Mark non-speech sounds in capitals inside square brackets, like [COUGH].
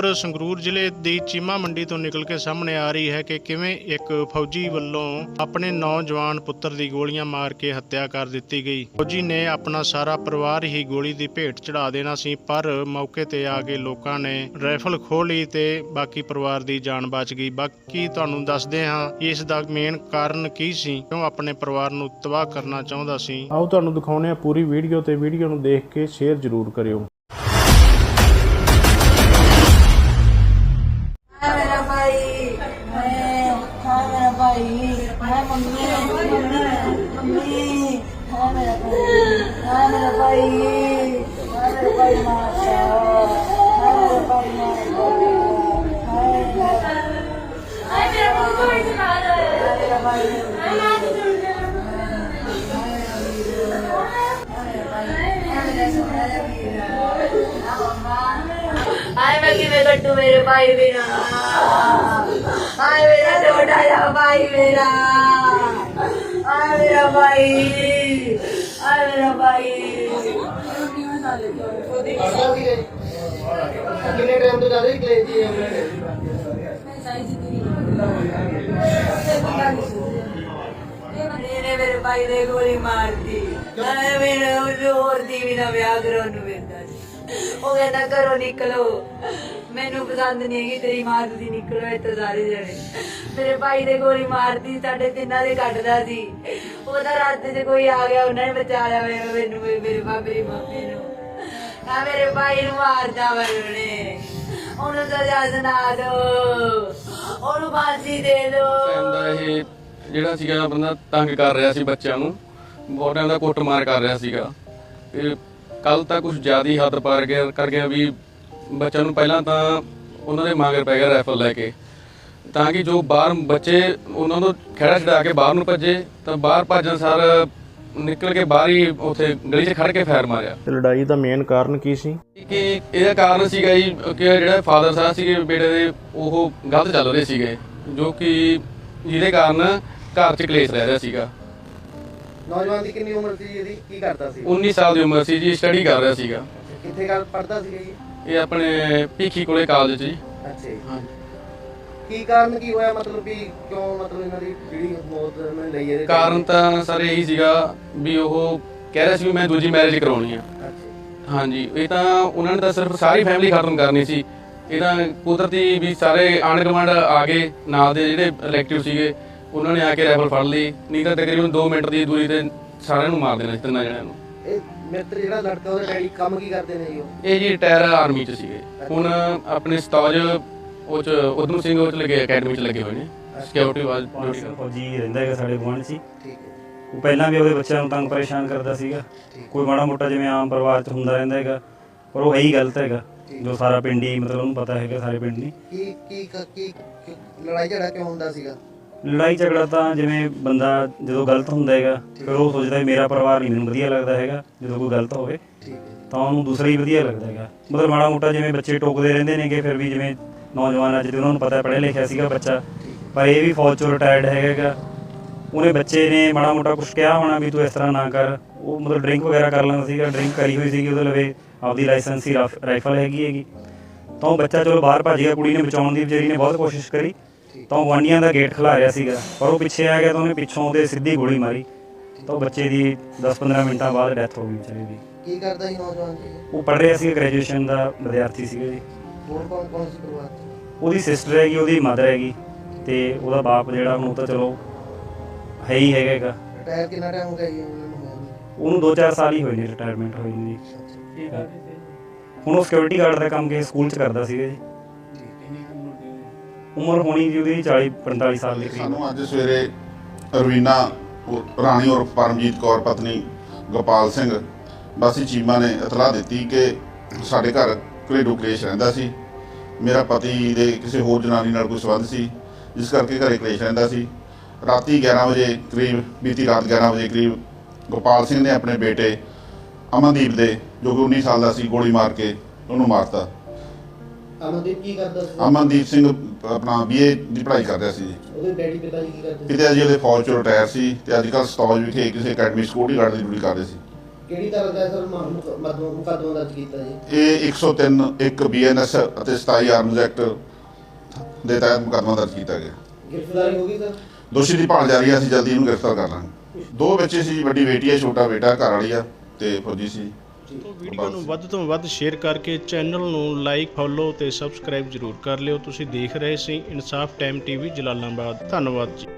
ਖਬਰ ਸੰਗਰੂਰ ਜ਼ਿਲ੍ਹੇ ਦੀ ਚੀਮਾ ਮੰਡੀ ਤੋਂ ਨਿਕਲ ਕੇ ਸਾਹਮਣੇ ਆ ਰਹੀ ਹੈ ਕਿ ਕਿਵੇਂ ਇੱਕ ਫੌਜੀ ਵੱਲੋਂ ਆਪਣੇ ਨੌਜਵਾਨ ਪੁੱਤਰ ਦੀ ਗੋਲੀਆਂ ਮਾਰ ਕੇ ਹੱਤਿਆ ਕਰ ਦਿੱਤੀ ਗਈ। ਫੌਜੀ ਨੇ ਆਪਣਾ ਸਾਰਾ ਪਰਿਵਾਰ ਹੀ ਗੋਲੀ ਦੀ ਭੇਟ ਚੜਾ ਦੇਣਾ ਸੀ, ਪਰ ਮੌਕੇ ਤੇ ਆ ਕੇ ਲੋਕਾਂ ਨੇ ਰਾਈਫਲ ਖੋਹ ਲਈ ਤੇ ਬਾਕੀ ਪਰਿਵਾਰ ਦੀ ਜਾਨ ਬਚ ਗਈ। ਬਾਕੀ ਤੁਹਾਨੂੰ ਦੱਸਦੇ ਹਾਂ, ਇਸ ਦਾ ਮੇਨ ਕਾਰਨ ਕੀ ਸੀ? ਕਿਉਂ ਆਪਣੇ ਪਰਿਵਾਰ ਨੂੰ ਤਬਾਹ ਕਰਨਾ ਚਾਹੁੰਦਾ ਸੀ? ਆਓ ਤੁਹਾਨੂੰ ਦਿਖਾਉਂਦੇ ਆ ਪੂਰੀ ਵੀਡੀਓ ਤੇ ਵੀਡੀਓ ਨੂੰ ਦੇਖ ਕੇ ਸ਼ੇਅਰ ਜ਼ਰੂਰ ਕਰਿਓ। ਭਾਈ ਮੈਂ ਮੰਮੀ ਮੰਮੀ ਹਾਂ ਮੇਰਾ ਭਾਈ ਹਾਂ ਮੇਰਾ ਭਾਈ ਹਾਂ ਮੇਰਾ ਭਾਈ ਮਾਤਾ ਹਾਂ ਮੇਰਾ ਭਾਈ ਮਾਤਾ ਹਾਂ ਮੇਰਾ ਭਾਈ ਮਾਤਾ। ਹਾਂ ਮੇਰਾ ਭਾਈ ਹਾਂ ਮੇਰਾ ਭਾਈ ਹਾਏ ਮੈਂ ਕਿਵੇਂ ਕੱਟੂ ਮੇਰੇ ਭਾਈ ਬਿਨਾ ਹਾਏ ਮੇਰਾ ਛੋਟਾ ਜਿਹਾ ਭਾਈ ਮੇਰਾ। ਹਾਏ ਮੇਰਾ ਭਾਈ। ਹਾਏ ਮੇਰਾ ਭਾਈ। ਕਿਵੇਂ ਨਾਲ ਲੈ ਕਿੰਨੇ ਟਾਈਮ ਤੋਂ ਜਾ ਰਹੀ ਕਲੇਜ ਦੀ ਮੈਂ ਸਾਈ ਜੀ ਮੇਰੇ ਭਾਈ ਦੇ ਗੋਲੀ ਮਾਰਦੀ ਮੈਂ ਮੇਰੇ ਹੋਰ ਦੀ ਵੀ ਨਾ ਵਿਆਹ ਕਰਾਉਣ ਨੂੰ ਵੇਂਦਾ। [LAUGHS] ਉਹ ਕਹਿੰਦਾ ਘਰੋਂ ਨਿਕਲੋ। ਮੈਨੂੰ ਪਸੰਦ ਨਹੀਂ ਹੈਗੀ, ਤੇਰੀ ਮਾਂ ਦੀ ਨਿਕਲੋ ਇੱਥੇ ਸਾਰੇ ਜਣੇ। ਮੇਰੇ ਭਾਈ ਦੇ ਗੋਲੀ ਮਾਰਤੀ, ਸਾਡੇ ਤਿੰਨਾਂ ਦੇ ਕੱਢਦਾ ਸੀ। ਉਹਦਾ ਰਾਤ ਤੇ ਕੋਈ ਆ ਗਿਆ, ਉਹਨਾਂ ਨੇ ਬਚਾ ਲਿਆ ਮੈਨੂੰ ਮੈਨੂੰ, ਮੇਰੇ ਬਾਬੇ ਦੀ ਮੰਮੀ ਨੂੰ। ਆ ਮੇਰੇ ਭਾਈ ਨੂੰ ਮਾਰਦਾ ਵਾ ਉਹਨੂੰ। ਸਜ਼ਾ ਸੁਣਾ ਦੋ। ਉਹਨੂੰ ਫਾਂਸੀ ਦੇ ਦੋ। ਟਾਈਮ ਇਹ ਜਿਹੜਾ ਸੀਗਾ ਬੰਦਾ ਤੰਗ ਕਰ ਰਿਹਾ ਸੀ ਬੱਚਿਆਂ ਨੂੰ ਬਹੁਤ ਟਾਈਮ ਦਾ ਕੁੱਟਮਾਰ ਕਰ ਰਿਹਾ ਸੀਗਾ। ਤੇ ਕੱਲ ਤਾਂ ਕੁਝ ਜ਼ਿਆਦਾ ਹੀ ਹੱਦ ਪਾਰ ਗਿਆ ਕਰ ਗਿਆ ਵੀ ਬੱਚਿਆਂ ਨੂੰ ਪਹਿਲਾਂ ਤਾਂ ਉਹਨਾਂ ਦੇ ਮਾਂਗਰ ਪੈ ਗਿਆ ਰਾਈਫਲ ਲੈ ਕੇ। ਤਾਂ ਕਿ ਜੋ ਬਾਹਰ ਬੱਚੇ ਉਹਨਾਂ ਨੂੰ ਖੇੜਾ ਛਡਾ ਕੇ ਬਾਹਰ ਨੂੰ ਭੱਜੇ ਤਾਂ ਬਾਹਰ ਭੱਜਣ ਸਾਰ ਨਿਕਲ ਕੇ ਬਾਹਰ ਹੀ ਉੱਥੇ ਗਲੀ 'ਚ ਖੜ ਕੇ ਫਾਇਰ ਮਾਰਿਆ। ਤੇ ਲੜਾਈ ਦਾ ਮੇਨ ਕਾਰਨ ਕੀ ਸੀ? ਕਿ ਇਹਦਾ ਕਾਰਨ ਸੀਗਾ ਜੀ ਕਿ ਜਿਹੜਾ ਫਾਦਰ ਸਾਹਿਬ ਸੀਗੇ ਬੇਟੇ ਦੇ ਉਹ ਗਲਤ ਚੱਲ ਰਹੇ ਸੀਗੇ ਜੋ ਕਿ ਜਿਹਦੇ ਕਾਰਨ ਘਰ 'ਚ ਕਲੇਸ਼ ਰਹਿ ਰਿਹਾ ਸੀਗਾ। ਨੌਜਵਾਨ ਦੀ ਕਿੰਨੀ ਉਮਰ ਸੀ ਇਹਦੀ? ਕੀ ਕਰਦਾ ਸੀ? 19 ਸਾਲ ਦੀ ਉਮਰ ਸੀ ਜੀ ਸਟੱਡੀ ਕਰ ਰਿਹਾ ਸੀਗਾ। ਕਿੱਥੇ ਗੱਲ ਪੜਦਾ ਸੀ ਜੀ? ਇਹ ਆਪਣੇ ਭੀਖੀ ਕੋਲੇ ਕਾਲਜ 'ਚ ਜੀ। ਅੱਛਾ ਜੀ। ਹਾਂਜੀ। ਕੀ ਕਾਰਨ ਕੀ ਹੋਇਆ? ਮਤਲਬ ਵੀ ਕਿਉਂ ਮਤਲਬ ਇਹਨਾਂ ਦੀ ਜਿਹੜੀ ਮੌਤ ਇਹਨਾਂ ਨੇ ਲਈ ਇਹਦੇ ਕਾਰਨ ਤਾਂ ਸਰ ਇਹੀ ਸੀਗਾ ਵੀ ਉਹ ਕਹਿ ਰਿਹਾ ਸੀ ਵੀ ਮੈਂ ਦੂਜੀ ਮੈਰਿਜ ਕਰਾਉਣੀ ਆ। ਹਾਂਜੀ ਇਹ ਤਾਂ ਉਹਨਾਂ ਨੇ ਤਾਂ ਸਿਰਫ ਸਾਰੀ ਫੈਮਿਲੀ ਖਤਮ ਕਰਨੀ ਸੀ। ਇਹ ਤਾਂ ਕੁਦਰਤੀ ਵੀ ਸਾਰੇ ਆਂਢ ਗੁਆਂਢ ਆ ਗਏ ਨਾਲ ਦੇ ਜਿਹੜੇ ਇਲੈਕਟਿਵ ਸੀਗੇ। ਉਹਨਾਂ ਨੇ ਆ ਕੇ ਰਾਈਫਲ ਫੜ ਲਈ। ਨਹੀਂ ਤਾਂ ਤਕਰੀਬਨ 2 ਮਿੰਟ ਦੀ ਦੂਰੀ ਤੇ ਸਾਰਿਆਂ ਨੂੰ ਮਾਰ ਦੇਣਾ ਸੀ ਤਿੰਨਾਂ ਜਣਿਆਂ ਨੂੰ। ਇਹ ਮਿੱਤਰ ਜਿਹੜਾ ਲੜਕਾ ਉਹਦੇ ਡੈਡੀ ਕੰਮ ਕੀ ਕਰਦੇ ਨੇ ਜੀ ਉਹ? ਇਹ ਜੀ ਰਿਟਾਇਰ ਆਰਮੀ ਚ ਸੀਗੇ। ਹੁਣ ਆਪਣੇ ਸਤੌਜ ਉਹ ਚ ਉਦਮ ਸਿੰਘ ਉਹ ਚ ਲੱਗੇ ਅਕੈਡਮੀ ਚ ਲੱਗੇ ਹੋਏ ਨੇ। ਸਿਕਿਉਰਿਟੀ ਵਾਲ ਫੌਜੀ ਰਹਿੰਦਾ ਹੈਗਾ ਸਾਡੇ ਗੁਆਂਢ 'ਚ ਹੀ। ਠੀਕ ਹੈ। ਉਹ ਪਹਿਲਾਂ ਵੀ ਉਹਦੇ ਬੱਚਿਆਂ ਨੂੰ ਤੰਗ ਪਰੇਸ਼ਾਨ ਕਰਦਾ ਸੀਗਾ। ਕੋਈ ਮਾੜਾ ਮੋਟਾ ਜਿਵੇਂ ਆਮ ਪਰਿਵਾਰ 'ਚ ਹੁੰਦਾ ਰਹਿੰਦਾ ਹੈਗਾ। ਪਰ ਉਹ ਹੈ ਹੀ ਗਲਤ ਹੈਗਾ। ਜੋ ਸਾਰਾ ਪਿੰਡ ਹੀ ਮਤਲਬ ਉਹਨੂੰ ਪਤਾ ਹੈਗਾ ਸਾਰੇ ਪਿੰਡ ਨੂੰ ਕੀ ਕੀ ਕੀ ਕੀ- ਲੜਾਈ ਝਗੜਾ ਕਿਉਂ ਹੁੰਦਾ ਸੀਗਾ? ਲੜਾਈ ਝਗੜਾ ਤਾਂ ਜਿਵੇਂ ਬੰਦਾ ਜਦੋਂ ਗਲਤ ਹੁੰਦਾ ਹੈਗਾ ਫਿਰ ਉਹ ਸੋਚਦਾ ਵੀ ਮੇਰਾ ਪਰਿਵਾਰ ਨਹੀਂ ਮੈਨੂੰ ਵਧੀਆ ਲੱਗਦਾ ਹੈਗਾ ਜਦੋਂ ਕੋਈ ਗਲਤ ਹੋਵੇ ਠੀਕ ਹੈ ਤਾਂ ਉਹਨੂੰ ਦੂਸਰਾ ਹੀ ਵਧੀਆ ਲੱਗਦਾ ਹੈਗਾ। ਮਤਲਬ ਮਾੜਾ ਮੋਟਾ ਜਿਵੇਂ ਬੱਚੇ ਟੋਕਦੇ ਰਹਿੰਦੇ ਨੇਗੇ ਫਿਰ ਵੀ ਜਿਵੇਂ ਨੌਜਵਾਨ ਅੱਜ ਤੇ ਉਹਨਾਂ ਨੂੰ ਪਤਾ ਪੜ੍ਹਿਆ ਲਿਖਿਆ ਸੀਗਾ ਬੱਚਾ ਪਰ ਇਹ ਵੀ ਫੌਜ ਚੋਂ ਰਿਟਾਇਰਡ ਹੈਗਾ। ਉਹਨੇ ਬੱਚੇ ਨੇ ਮਾੜਾ ਮੋਟਾ ਕੁਝ ਕਿਹਾ ਹੋਣਾ ਵੀ ਤੂੰ ਇਸ ਤਰ੍ਹਾਂ ਨਾ ਕਰ। ਉਹ ਮਤਲਬ ਡਰਿੰਕ ਵਗੈਰਾ ਕਰ ਲੈਂਦਾ ਸੀਗਾ ਡਰਿੰਕ ਕਰੀ ਹੋਈ ਸੀਗੀ ਉਹਦੇ ਲਵੇ ਆਪਦੀ ਲਾਇਸੈਂਸੀ ਰਾਈਫਲ ਹੈਗੀ ਹੈਗੀ। ਤਾਂ ਉਹ ਬੱਚਾ ਚਲੋ ਬਾਹਰ ਭੱਜ ਗਿਆ ਕੁੜੀ ਨੇ ਬਚਾਉਣ ਦੀ ਵਿਚਾਰੀ ਨੇ ਬਹੁਤ ਕੋਸ਼ਿਸ਼ ਕਰੀ। ਤਾਂ ਉਹ ਦਾ ਗੇਟ ਖਿਲਾ ਰਿਹਾ ਸੀਗਾ। ਪਰ ਉਹ ਪਿੱਛੇ ਆ ਗਿਆ ਤਾਂ ਉਹਨੇ ਪਿੱਛੋਂ ਉਹਦੇ ਸਿੱਧੀ ਗੋਲੀ ਮਾਰੀ। ਤਾਂ ਉਹ ਬੱਚੇ ਦੀ 10-15 ਮਿੰਟਾਂ ਬਾਅਦ ਡੈਥ ਹੋ ਗਈ ਵਿਚਾਰੇ ਦੀ। ਕੀ ਕਰਦਾ ਸੀ ਨੌਜਵਾਨ ਜੀ? ਉਹ ਪੜ੍ਹ ਰਿਹਾ ਸੀ ਗ੍ਰੈਜੂਏਸ਼ਨ ਦਾ ਵਿਦਿਆਰਥੀ ਸੀਗਾ ਜੀ। ਹੋਰ ਕੌਣ ਕੌਣ ਸੀ ਪਰਿਵਾਰ 'ਚ? ਉਹਦੀ ਸਿਸਟਰ ਹੈਗੀ ਉਹਦੀ ਮਦਰ ਹੈਗੀ ਤੇ ਉਹਦਾ ਬਾਪ ਜਿਹੜਾ ਹੁਣ ਉਹ ਤਾਂ ਚਲੋ ਹੈ ਹੀ ਹੈਗਾ ਹੈਗਾ। ਰਿਟਾਇਰ ਕਿੰਨਾ ਟਾਈਮ ਹੋ ਗਿਆ ਜੀ ਉਹਨਾਂ ਨੂੰ? ਹੋਇਆ ਨੂੰ? ਉਹਨੂੰ 2-4 ਸਾਲ ਹੀ ਹੋਏ ਨੇ ਰਿਟਾਇਰਮੈਂਟ ਹੋਈ ਨੂੰ ਜੀ। ਹੁਣ ਉਹ ਸਿਕਿਉਰਿਟੀ ਗਾਰਡ ਦਾ ਕੰਮ ਕਿਸੇ ਸਕੂਲ 'ਚ ਕਰਦਾ ਸੀਗਾ ਜੀ। ਉਮਰ ਹੋਣੀ ਜੀ ਉਹਦੀ 40-45 ਸਾਲ ਦੇ ਕਰੀਬ। ਸਾਨੂੰ ਅੱਜ ਸਵੇਰੇ ਰਵੀਨਾ ਰਾਣੀ ਔਰ ਪਰਮਜੀਤ ਕੌਰ ਪਤਨੀ ਗੋਪਾਲ ਸਿੰਘ ਵਾਸੀ ਚੀਮਾ ਨੇ ਇਤਲਾਹ ਦਿੱਤੀ ਕਿ ਸਾਡੇ ਘਰ ਘਰੇਲੂ ਕਲੇਸ਼ ਰਹਿੰਦਾ ਸੀ। ਮੇਰਾ ਪਤੀ ਦੇ ਕਿਸੇ ਹੋਰ ਜਨਾਨੀ ਨਾਲ ਕੋਈ ਸੰਬੰਧ ਸੀ ਜਿਸ ਕਰਕੇ ਘਰੇ ਕਲੇਸ਼ ਰਹਿੰਦਾ ਸੀ। ਰਾਤੀ 11 ਵਜੇ ਕਰੀਬ ਬੀਤੀ ਰਾਤ 11 ਵਜੇ ਕਰੀਬ ਗੋਪਾਲ ਸਿੰਘ ਨੇ ਆਪਣੇ ਬੇਟੇ ਅਮਨਦੀਪ ਦੇ ਜੋ ਕਿ 19 ਸਾਲ ਦਾ ਸੀ ਗੋਲੀ ਮਾਰ ਕੇ ਉਹਨੂੰ ਮਾਰਤਾ। ਅਮਨਦੀਪ ਕੀ ਕਰਦਾ ਸੀ? ਅਮਨਦੀਪ ਸਿੰਘ ਆਪਣਾ ਬੀਏ ਦੀ ਪੜ੍ਹਾਈ ਕਰ ਰਿਹਾ ਸੀ। ਜੀ ਉਹਦੇ ਡੈਡੀ ਪਿਤਾ ਜੀ ਕੀ ਕਰਦੇ ਸੀ? ਪਿਤਾ ਜੀ ਉਹਦੇ ਫੌਜ ਚੋਂ ਰਿਟਾਇਰ ਸੀ ਤੇ ਅੱਜ ਕੱਲ੍ਹ ਸਤੌਜ ਵਿਖੇ ਕਿਸੇ ਅਕੈਡਮੀ ਸਿਕਿਉਰਿਟੀ ਗਾਰਡ ਦੀ ਡਿਊਟੀ ਕਰਦੇ ਸੀ। ਕਿਹੜੀ ਤਰ੍ਹਾਂ ਦਾ ਸਰ ਮਤਲਬ ਮੁਕੱਦਮਾ ਦਰਜ ਕੀਤਾ ਜੀ? ਇਹ 103 ਇੱਕ ਬੀਐਨਐਸ ਅਤੇ 27 ਆਰਮਜ਼ ਐਕਟ ਦੇ ਤਹਿਤ ਮੁਕੱਦਮਾ ਦਰਜ ਕੀਤਾ ਗਿਆ। ਗ੍ਰਿਫਤਾਰੀ ਹੋ ਗਈ ਸਰ? ਦੋਸ਼ੀ ਦੀ ਭਾਲ ਜਾਰੀ ਹੈ ਅਸੀਂ ਜਲਦੀ ਇਹਨੂੰ ਗ੍ਰਿਫਤਾਰ ਕਰ ਲਾਂਗੇ। ਦੋ ਬੱਚੇ ਸੀ ਵੱਡੀ ਬੇਟੀ ਹੈ ਛੋਟਾ ਬੇਟਾ ਘਰ ਵਾਲੀ ਆ ਤੇ ਫੌਜੀ ਸੀ। ਤੋਂ ਵੀਡੀਓ ਨੂੰ ਵੱਧ ਤੋਂ ਵੱਧ ਸ਼ੇਅਰ ਕਰਕੇ ਚੈਨਲ ਨੂੰ ਲਾਈਕ ਫੋਲੋ ਤੇ ਸਬਸਕ੍ਰਾਈਬ ਜ਼ਰੂਰ ਕਰ ਲਿਓ। ਤੁਸੀਂ ਦੇਖ ਰਹੇ ਸੀ ਇਨਸਾਫ ਟਾਈਮ ਟੀਵੀ ਜਲਾਲਾਬਾਦ। ਧੰਨਵਾਦ ਜੀ।